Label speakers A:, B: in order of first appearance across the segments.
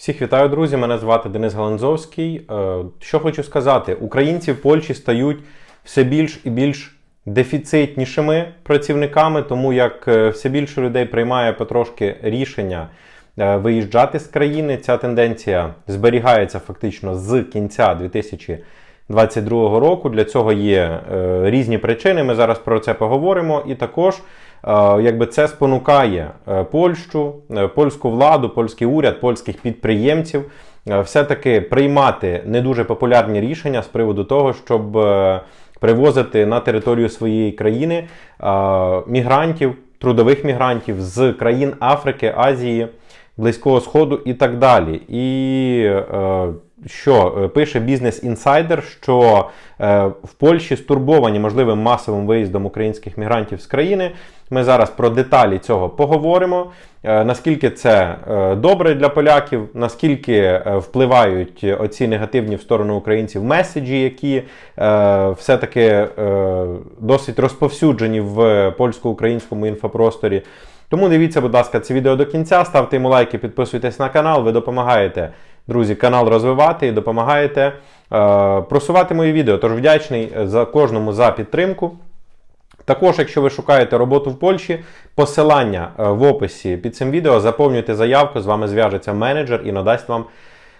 A: Всіх вітаю, друзі! Мене звати Денис Галанзовський. Е, Що хочу сказати, українці в Польщі стають все більш і більш дефіцитнішими працівниками, тому як е, все більше людей приймає потрошки рішення е, виїжджати з країни. Ця тенденція зберігається фактично з кінця 2022 року. Для цього є різні причини. Ми зараз про це поговоримо. І також якби це спонукає е, Польщу, е, польську владу, польський уряд, польських підприємців е, все-таки приймати не дуже популярні рішення з приводу того, щоб е, привозити на територію своєї країни е, мігрантів, трудових мігрантів з країн Африки, Азії. Близького Сходу і так далі. І е, що е, пише Бізнес Інсайдер, що е, в Польщі стурбовані можливим масовим виїздом українських мігрантів з країни. Ми зараз про деталі цього поговоримо. Е, наскільки це е, добре для поляків, наскільки е, впливають оці негативні в сторону українців меседжі, які все-таки досить розповсюджені в польсько-українському інфопросторі. Тому дивіться, будь ласка, це відео до кінця, ставте йому лайки, підписуйтесь на канал, ви допомагаєте, друзі, канал розвивати і допомагаєте просувати мої відео. Тож вдячний за кожному за підтримку. Також, якщо ви шукаєте роботу в Польщі, посилання е, в описі під цим відео, заповнюйте заявку, з вами зв'яжеться менеджер і надасть вам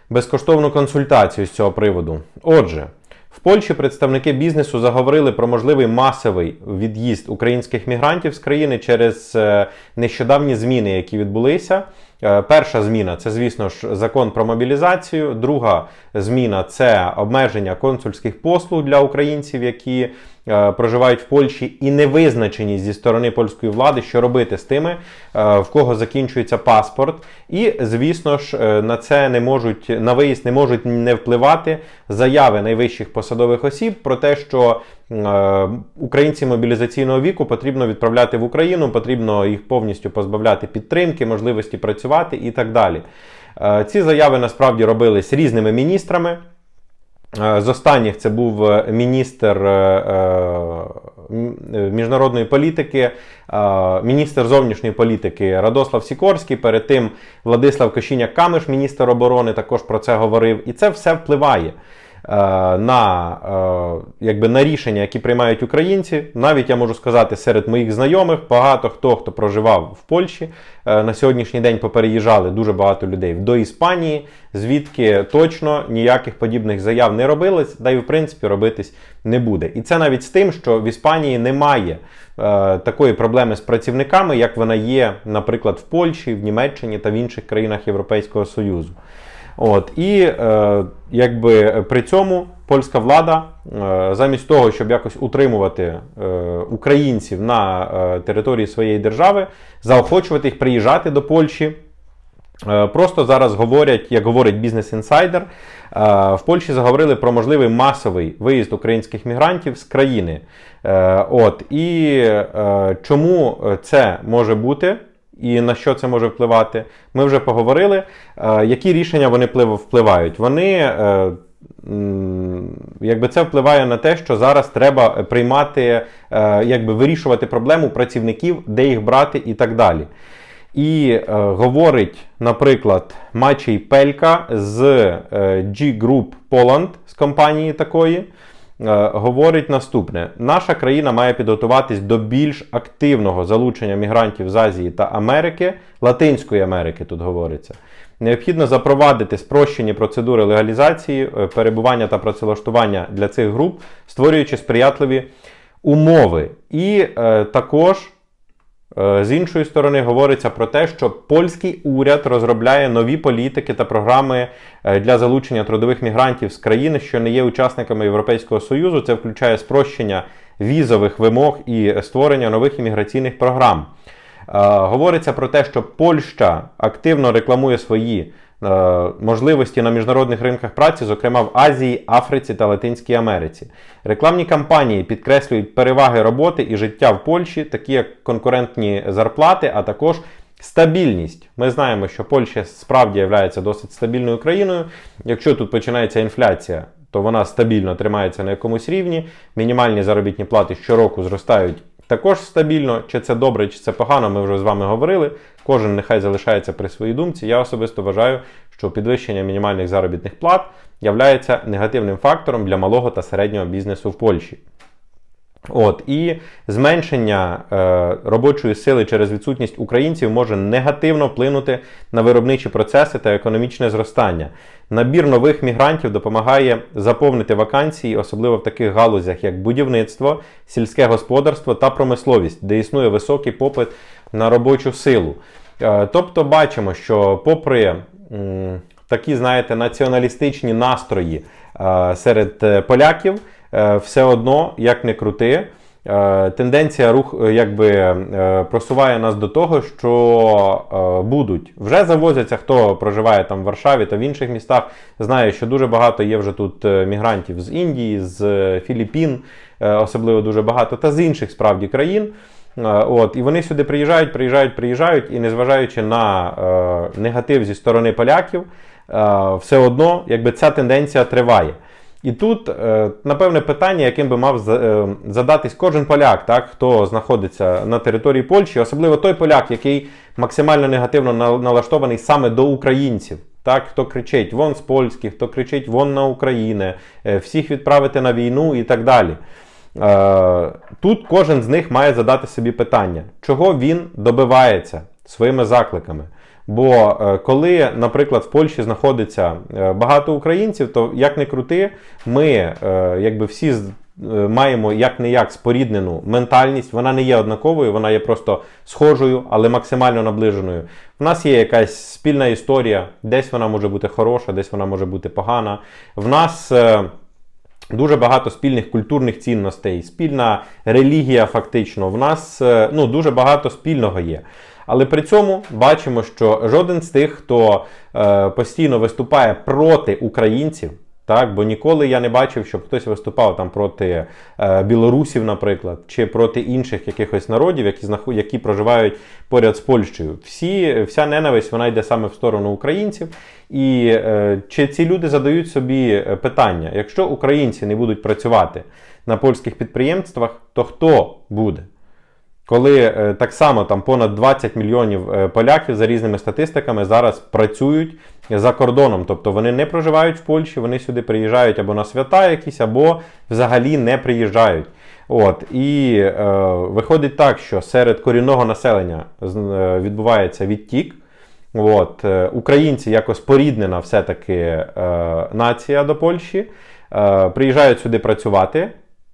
A: безкоштовну консультацію з цього приводу. Отже, в Польщі представники бізнесу заговорили про можливий масовий від'їзд українських мігрантів з країни через е, нещодавні зміни, які відбулися. Е, Перша зміна це, звісно ж, закон про мобілізацію. Друга зміна це обмеження консульських послуг для українців, які проживають в Польщі, і невизначеність зі сторони польської влади, що робити з тими, е, в кого закінчується паспорт. І, звісно ж, е, на це не можуть на виїзд не можуть не впливати заяви найвищих посадових осіб про те, що е, українці мобілізаційного віку потрібно відправляти в Україну, потрібно їх повністю позбавляти підтримки, можливості працювати і так далі. Е, Ці заяви насправді робились різними міністрами. Е, З останніх це був е, міністр е, міжнародної політики, міністр зовнішньої політики Радослав Сікорський. Перед тим Владислав Кошіняк Камиш, міністр оборони, також про це говорив. І це все впливає на, е, якби, на рішення, які приймають українці. Навіть я можу сказати, серед моїх знайомих багато хто, хто проживав в Польщі, е, на сьогоднішній день попереїжджали дуже багато людей до Іспанії, звідки точно ніяких подібних заяв не робилось, да й в принципі робитись не буде. І це навіть з тим, що в Іспанії немає е, такої проблеми з працівниками, як вона є, наприклад, в Польщі, в Німеччині та в інших країнах Європейського Союзу. От і е, якби при цьому польська влада, е, замість того, щоб якось утримувати е, українців на е, території своєї держави, заохочувати їх приїжджати до Польщі. Е, Просто зараз говорять, як говорить Бізнес Інсайдер, в Польщі заговорили про можливий масовий виїзд українських мігрантів з країни. Е, От і е, чому це може бути? І на що це може впливати? Ми вже поговорили. Е, Які рішення вони впливають? Вони е, якби це впливає на те, що зараз треба приймати, е, якби вирішувати проблему працівників, де їх брати і так далі. І е, говорить, наприклад, Мачій Пелька з G Group Poland, з компанії такої, говорить наступне: наша країна має підготуватись до більш активного залучення мігрантів з Азії та Америки, Латинської Америки тут говориться. Необхідно запровадити спрощені процедури легалізації, е, перебування та працевлаштування для цих груп, створюючи сприятливі умови. І е, також Е, З іншої сторони, говориться про те, що польський уряд розробляє нові політики та програми е, для залучення трудових мігрантів з країни, що не є учасниками Європейського Союзу. Це включає спрощення візових вимог і створення нових імміграційних програм. Е, Говориться про те, що Польща активно рекламує свої е, можливості на міжнародних ринках праці, зокрема в Азії, Африці та Латинській Америці. Рекламні кампанії підкреслюють переваги роботи і життя в Польщі, такі як конкурентні зарплати, а також стабільність. Ми знаємо, що Польща справді є досить стабільною країною. Якщо тут починається інфляція, то вона стабільно тримається на якомусь рівні. Мінімальні заробітні плати щороку зростають також стабільно. Чи це добре, чи це погано, ми вже з вами говорили. Кожен нехай залишається при своїй думці. Я особисто вважаю, що підвищення мінімальних заробітних плат являється негативним фактором для малого та середнього бізнесу в Польщі. От і зменшення е, робочої сили через відсутність українців може негативно вплинути на виробничі процеси та економічне зростання. Набір нових мігрантів допомагає заповнити вакансії, особливо в таких галузях, як будівництво, сільське господарство та промисловість, де існує високий попит на робочу силу. Е, тобто, бачимо, що попри м, такі, знаєте, націоналістичні настрої е, серед е, поляків все одно, як не крути, е, тенденція рух е, якби е, просуває нас до того, що е, будуть вже завозяться, хто проживає там в Варшаві та в інших містах, знає, що дуже багато є вже тут е, мігрантів з Індії, з е, Філіппін, е, особливо дуже багато, та з інших справді країн. Е, От, і вони сюди приїжджають, приїжджають, приїжджають, і незважаючи на е, негатив зі сторони поляків, е, все одно якби ця тенденція триває. І тут, е, напевне, питання, яким би мав е, задатись кожен поляк, так, хто знаходиться на території Польщі, особливо той поляк, який максимально негативно налаштований саме до українців. Так, хто кричить вон з польських, хто кричить вон на Україну, е, всіх відправити на війну і так далі. Тут кожен з них має задати собі питання, чого він добивається своїми закликами. Бо е, коли, наприклад, в Польщі знаходиться е, багато українців, то як не крути, ми е, якби всі маємо як не як споріднену ментальність. Вона не є однаковою, вона є просто схожою, але максимально наближеною. В нас є якась спільна історія, десь вона може бути хороша, десь вона може бути погана. В нас. Дуже багато спільних культурних цінностей, спільна релігія, фактично. В нас ну, дуже багато спільного є. Але при цьому бачимо, що жоден з тих, хто е, постійно виступає проти українців, так, бо ніколи я не бачив, щоб хтось виступав там проти е, білорусів, наприклад, чи проти інших якихось народів, які знаход- які проживають поряд з Польщею. Всі, вся ненависть вона йде саме в сторону українців. І е, чи ці люди задають собі е, питання: якщо українці не будуть працювати на польських підприємствах, то хто буде? Коли е, так само там понад 20 мільйонів е, поляків за різними статистиками зараз працюють за кордоном, тобто вони не проживають в Польщі, вони сюди приїжджають або на свята якісь, або взагалі не приїжджають. От і е, виходить так, що серед корінного населення е, відбувається відтік. От, українці якось поріднена все-таки е, нація до Польщі, е, приїжджають сюди працювати,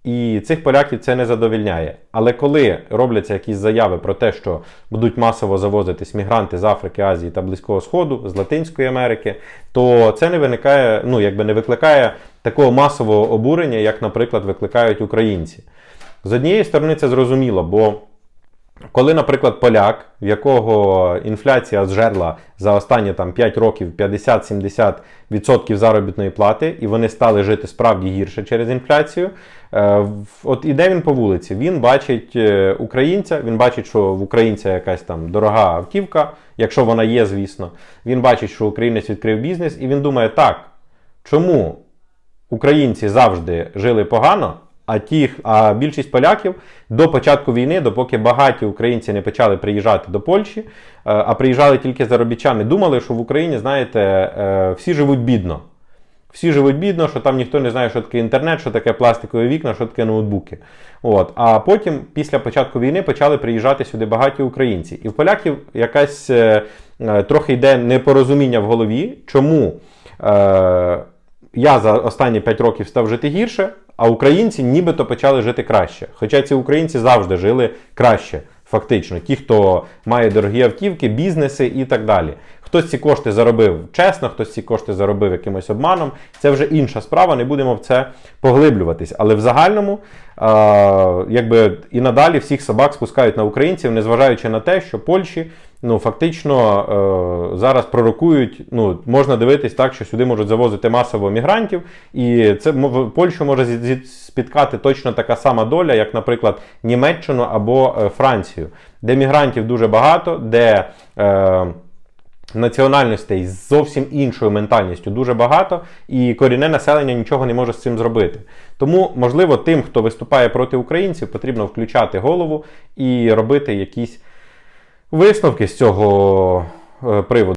A: і цих поляків це не задовільняє. Але коли робляться якісь заяви про те, що будуть масово завозитись мігранти з Африки, Азії та Близького Сходу, з Латинської Америки, то це не виникає, ну якби не викликає такого масового обурення, як, наприклад, викликають українці. З однієї сторони, це зрозуміло, бо коли, наприклад, поляк, в якого інфляція зжерла за останні там, 5 років 50-70% заробітної плати, і вони стали жити справді гірше через інфляцію, е, от іде він по вулиці, він бачить е, українця, він бачить, що в українця якась там дорога автівка, якщо вона є, звісно. Він бачить, що українець відкрив бізнес, і він думає, так, чому українці завжди жили погано, а ті, а більшість поляків до початку війни, допоки багаті українці не почали приїжджати до Польщі, е, а приїжджали тільки заробітчани, думали, що в Україні, знаєте, е, всі живуть бідно. Всі живуть бідно, що там ніхто не знає, що таке інтернет, що таке пластикові вікна, що таке ноутбуки. От. А потім, після початку війни, почали приїжджати сюди багаті українці. І в поляків якась е, трохи йде непорозуміння в голові, чому е, я за останні 5 років став жити гірше, а українці нібито почали жити краще. Хоча ці українці завжди жили краще, фактично. Ті, хто має дорогі автівки, бізнеси і так далі. Хтось ці кошти заробив чесно, хтось ці кошти заробив якимось обманом. Це вже інша справа, не будемо в це поглиблюватись. Але в загальному, е, якби і надалі всіх собак спускають на українців, незважаючи на те, що Польщі ну, фактично е, зараз пророкують, ну, можна дивитись так, що сюди можуть завозити масово мігрантів, і це мов- Польщу може спіткати точно така сама доля, як, наприклад, Німеччину або е, Францію, де мігрантів дуже багато, де. Е, національностей з зовсім іншою ментальністю дуже багато, і корінне населення нічого не може з цим зробити. Тому, можливо, тим, хто виступає проти українців, потрібно включати голову і робити якісь висновки з цього е, приводу.